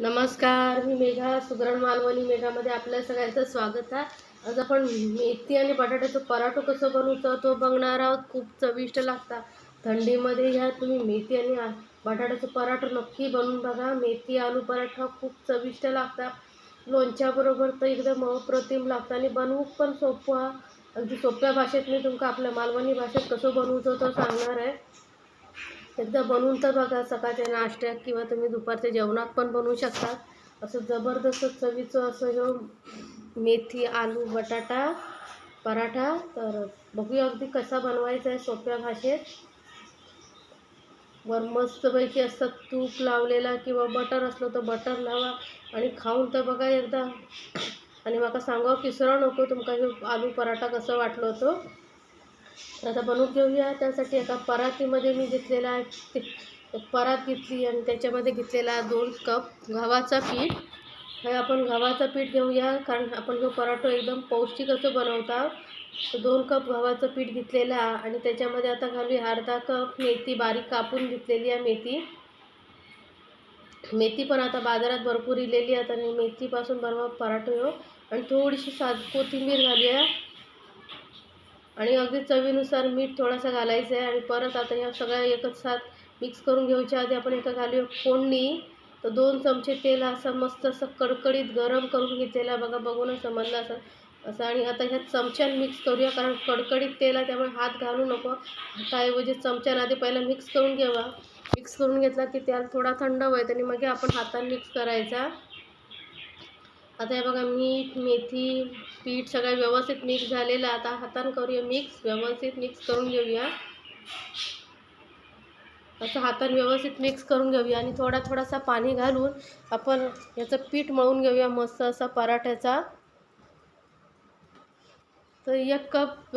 नमस्कार मी मेघा सुगरण मालवणी मेघामध्ये आपल्या सगळ्यांचं स्वागत आहे. आज आपण मेथी आणि बटाट्याचं पराठो कसं बनवतो तो बघणार आहोत. खूप चविष्ट लागतात. थंडीमध्ये ह्या तुम्ही मेथी आणि आ- बटाट्याचं पराठो नक्की बनवून बघा. मेथी आलू पराठा खूप चविष्ट लागतात. लोणच्याबरोबर तर एकदम अप्रतिम लागतं आणि बनवूक पण सोपं अगदी सोप्या भाषेत मी तुमका आपल्या मालवणी भाषेत कसं बनवतो तो सांगणार आहे. एकदा बनवून तर बघा सकाळच्या नाश्त्यात किंवा तुम्ही दुपारच्या जेवणात पण बनवू शकता. असं जबरदस्त चवीचं असं हे मेथी आलू बटाटा पराठा तर बघूया अगदी कसा बनवायचा आहे सोप्या भाषेत. वर मस्तपैकी असतात तूप लावलेला किंवा बटर असलं तर बटर लावा आणि खाऊन तर बघा एकदा. आणि माका सांगा किसरा नको तुमका हे आलू पराठा कसं वाटलं होतं? तर आता बनवून घेऊया. त्यासाठी एका परातीमध्ये मी घेतलेला आहे ते- परात घेतली आणि त्याच्यामध्ये घेतलेला दोन कप गव्हाचा पीठ. हे आपण गव्हाचं पीठ घेऊया कारण आपण जो पराठो एकदम पौष्टिक असं बनवता दोन कप गव्हाचं पीठ घेतलेलं आहे आणि त्याच्यामध्ये आता घालूया अर्धा कप मेथी बारीक कापून घेतलेली आहे मेथी. मेथी पण आता बाजारात भरपूर इलेली आहे आणि मेथीपासून बनवा पराठो. ह्यो आणि थोडीशी सात कोथिंबीर घालूया. आणि अगदी चवीनुसार मीठ थोडासा घालायचं आहे आणि परत आता ह्या सगळ्या एकच साथ मिक्स करून घ्यायच्या आधी आपण एका घालूया फोडणी. तर दोन चमचे तेल असं मस्त असं कडकडीत गरम करून घेतलेला बघा बघूनच समजलं असं असं. आणि आता ह्या चमच्यान मिक्स करूया कारण कडकडीत तेल आहे त्यामुळे हात घालू नको. हाताऐवजी चमच्यानं आधी पहिला मिक्स करून घ्यावा. मिक्स करून घेतला की त्याला थोडा थंड व्हायचा आणि मग आपण हाताने मिक्स करायचा. आता हे बघा मीठ मेथी पीठ सगळं व्यवस्थित मिक्स झालेलं आता हातानं करूया मिक्स व्यवस्थित मिक्स करून घेऊया. असं हातानं व्यवस्थित मिक्स करून घेऊया आणि थोडा थोडासा पाणी घालून आपण याचं पीठ मळून घेऊया मस्त असा पराठ्याचा. तर एक कप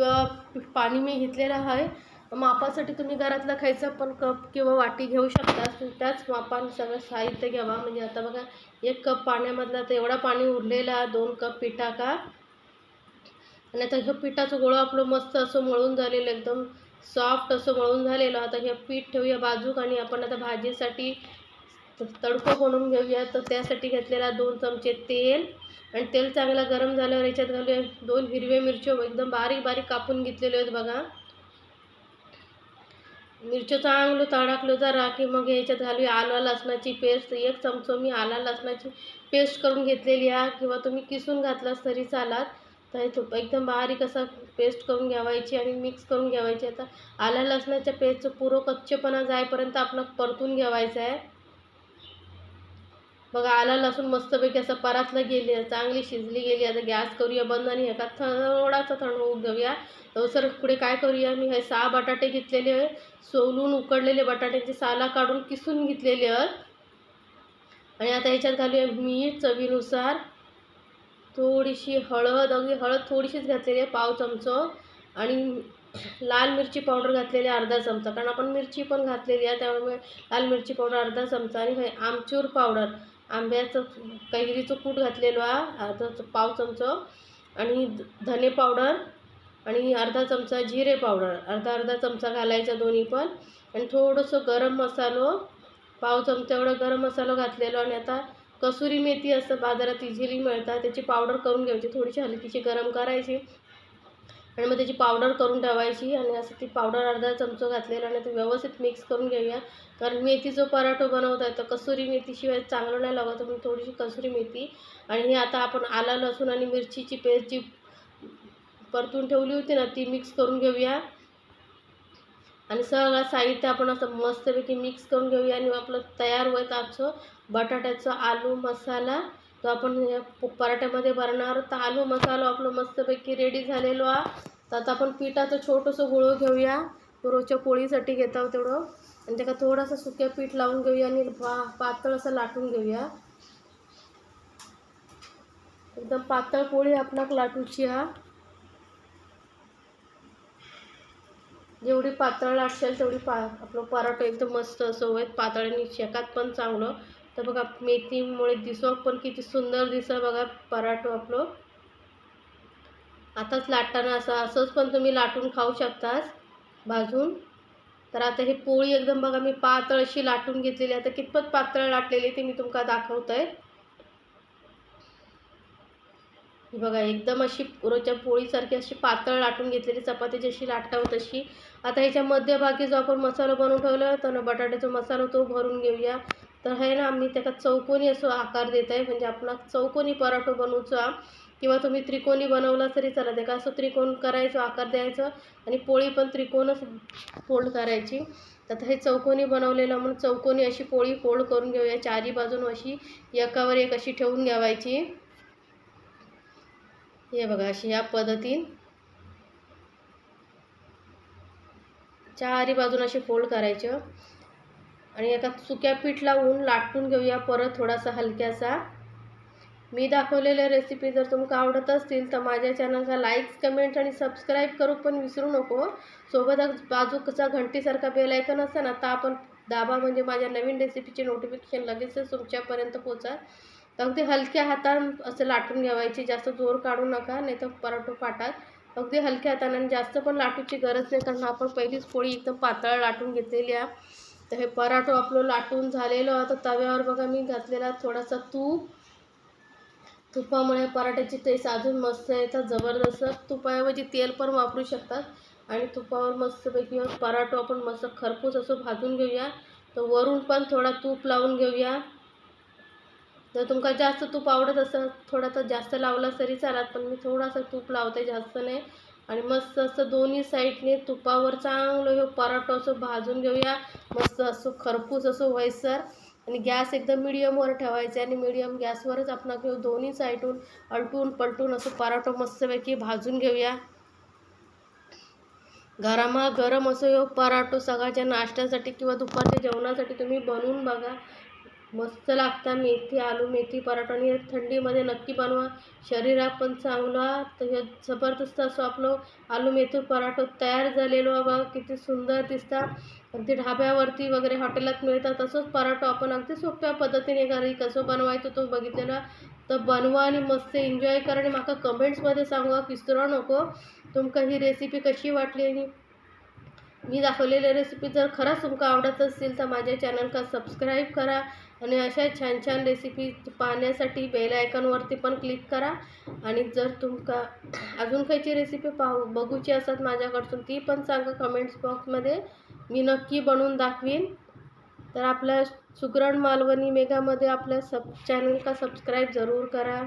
पाणी मी घेतलेलं आहे. मापासाठी तुम्ही घरातलं खायचा पण कप किंवा वाटी घेऊ शकता त्याच मापाने सगळं साहित्य घ्यावा. म्हणजे आता बघा एक कप पाण्यामधला तर एवढा पाणी उरलेला दोन कप पिठा का? आणि आता ह्या पिठाचं गोळं आपलं मस्त असं मळून झालेलं एकदम सॉफ्ट असं मळून झालेलं. आता हे पीठ ठेवूया बाजूक आणि आपण आता भाजीसाठी तडको बनवून घेऊया. तर त्यासाठी घेतलेला दोन चमचे तेल आणि तेल चांगलं गरम झाल्यावर याच्यात घालूया दोन हिरवे मिरच्या. एकदम बारीक बारीक कापून घेतलेले आहेत बघा. मिरच्या चांगलं तडाकलो जरा की मग याच्यात घालूया आला लसणाची पेस्ट एक चमचो मी आला लसणाची पेस्ट करून घेतलेली आहे किंवा तुम्ही किसून घातलास तरी चालात तर एकदम बारीक असा पेस्ट करून घ्यावायची आणि मिक्स करून घ्यावायची. आता आला लसणाच्या पेस्टचं पुरो कच्चेपणा जायपर्यंत आपलं परतून घ्यावायचं आहे. बघा आलं लसूण मस्तपैकी असं परातलं गेली आहे, चांगली शिजली गेली. आता गॅस करूया बंद आणि एका थोडासा थंड होऊ घेऊया सर पुढे काय करूया? मी हे सहा बटाटे घेतलेले आहे सोलून उकडलेले बटाट्याची साला काढून किसून घेतलेले आहेत. आणि आता याच्यात घालूया मीठ चवीनुसार. थोडीशी हळद अगदी हळद थोडीशीच घातलेली आहे पाव चमचो. आणि लाल मिरची पावडर घातलेली आहे अर्धा चमचा. कारण आपण मिरची पण घातलेली आहे त्यामुळे लाल मिरची पावडर अर्धा चमचा आणि हे आमचूर पावडर. आंब्याचं कैरीचं कूट घातलेलो आहे अर्धा पाव चमचो. आणि धने पावडर आणि अर्धा चमचा जिरे पावडर. अर्धा अर्धा चमचा घालायचा दोन्ही पण. आणि थोडंसं गरम मसालो पाव चमचा एवढं गरम मसालो घातलेलो. आणि आता कसुरी मेथी असं बाजारात इझिली मिळतात. त्याची पावडर करून घ्यायची. थोडीशी हलकीशी गरम करायची. आणि मग त्याची पावडर करून ठेवायची आणि असं ती पावडर अर्धा चमचा घातलेला आणि ते व्यवस्थित मिक्स करून घेऊया. कारण मेथी जो पराठो बनवत आहे तर कसुरी मेथीशिवाय चांगलं नाही लागत म्हणून थोडीशी कसुरी मेथी. आणि हे आता आपण आला लसूण आणि मिरचीची पेस्ट जी परतून ठेवली होती ना ती मिक्स करून घेऊया. आणि सगळं साहित्य आपण असं मस्तपैकी मिक्स करून घेऊया आणि आपलं तयार होत आमचं बटाट्याचं आलू मसाला. तो आपण या पराठ्यामध्ये भरणार. तर आलू मसाला आपलं मस्तपैकी रेडी झालेलो आहे तर आता आपण पिठाचं छोटंसं गोळं घेऊया. रोजच्या पोळीसाठी घेत आहोत तेवढं. आणि त्याला थोडंसं सुक्या पीठ लावून घेऊया आणि पा पातळ असं लाटून घेऊया. एकदम पातळ पोळी आपणाक लाटूची हा जेवढी पातळ लाटशाल तेवढी पा आपलं पराठं एकदम मस्त असं होईल. पातळ आणि शेकात पण चांगलं. तर बघा मेथीमुळे दिसो पण किती सुंदर दिसतं बघा पराठो आपलं. आताच लाटताना असं असंच पण तुम्ही लाटून खाऊ शकतास भाजून. तर आता ही पोळी एकदम बघा मी पातळ अशी लाटून घेतलेली. आता कितपत पातळ लाटलेली ते मी तुमका दाखवत आहे ही बघा एकदम अशी रोजच्या पोळीसारखी अशी पातळ लाटून घेतलेली चपाती जशी लाटावं तशी. आता ह्याच्या मध्यभागी जो आपण मसाला बनवून ठेवला होता ना बटाट्याचा मसाला तो भरून घेऊया. तर हे ना मी त्याचा चौकोनी असं आकार देत आहे. म्हणजे आपला चौकोनी पराठो बनवचा किंवा तुम्ही त्रिकोणी बनवला तरी चालत आहे का असं त्रिकोण करायचं आकार द्यायचं आणि पोळी पण त्रिकोणच फोल्ड करायची. तर हे चौकोनी बनवलेलं म्हणून चौकोनी अशी पोळी फोल्ड करून घेऊया. चारी बाजून अशी एकावर एक अशी ठेवून घ्यावायची. हे बघा अशी ह्या पद्धतीन चारी बाजून अशी फोल्ड करायचं. आणि एका सुक्या पीठ लावून लाटून घेऊया. परत थोडासा हलक्यासा. मी दाखवलेल्या रेसिपी जर तुमका आवडत असतील तर माझ्या चॅनलला लाईक्स कमेंट्स आणि सबस्क्राईब करू पण विसरू नको. सोबतच बाजूचा घंटीसारखा बेल ऐकन असतं ना तर आपण दाबा म्हणजे माझ्या नवीन रेसिपीचे नोटिफिकेशन लगेचच तुमच्यापर्यंत पोचा तर अगदी हलक्या हातान असं लाटून घ्यावायची. जास्त जोर काढू नका नाही तर पराठो फाटात अगदी हलक्या हाताने आणि जास्त पण लाटूची गरज नाही. कारण आपण पहिलीच पोळी एकदम पातळ लाटून घेतलेली आहे. तर हे पराठो आपलं लाटून झालेलं. आता तव्यावर बघा मी घातलेला थोडासा तूप. तुपामुळे पराठ्याची टेस्ट अजून मस्त येतात जबरदस्त तुपाऐवजी तेल पण वापरू शकतात. आणि तुपावर मस्तपैकी पराठो आपण मस्त खरपूस असं भाजून घेऊया. तर वरून पण थोडा तूप लावून घेऊया. जर तुमका जास्त तूप आवडत असेल थोडासा जास्त लावला तरी चालत पण मी थोडासा तूप लावते जास्त नाही. आणि मस्त असं दोन्ही साईडने तुपावर चांगलं हे पराठा असं भाजून घेऊया. मस्त असं खरपूस असं व्हायसर आणि गॅस एकदम मिडियमवर ठेवायचे आणि मिडियम गॅसवरच आपण घेऊ दोन्ही साईडून अलटून पलटून असं पराठा मस्तपैकी भाजून घेऊया. गरमा गरम असं ह्यो पराठो सकाळच्या नाश्त्यासाठी किंवा दुपारच्या जेवणासाठी तुम्ही बनवून बघा. मस्त लागतात मेथी आलू मेथी पराठा आणि थंडीमध्ये नक्की बनवा. शरीरात पण चांगला तर हे जबरदस्त असं आपलं आलू मेथी पराठा तयार झालेलो आहे बघा किती सुंदर दिसतात अगदी ढाब्यावरती वगैरे हॉटेलात मिळतात तसंच पराठा आपण अगदी सोप्या पद्धतीने घरी कसं बनवायचं तो बघितलेला तर बनवा आणि मस्त एन्जॉय करा आणि म्हाका कमेंट्समध्ये सांगा विसरू नको. तुमका ही रेसिपी कशी वाटली आणि मी दाखवलेली रेसिपी जर खरंच तुमका आवडत असतील तर माझ्या चॅनलका सबस्क्राईब करा. आणि अशा छान छान रेसिपी पाहण्यासाठी बेल आयकॉनवरती पण क्लिक करा. आणि जर तुमका अजून खायची रेसिपी पाहू बघूची असतात माझ्याकडसून ती पण सांगा कमेंट्स बॉक्समध्ये मी नक्की बनवून दाखवीन. तर आपल्या सुगरण मालवणी मेघामध्ये आपल्या सब चॅनल का सबस्क्राईब जरूर करा.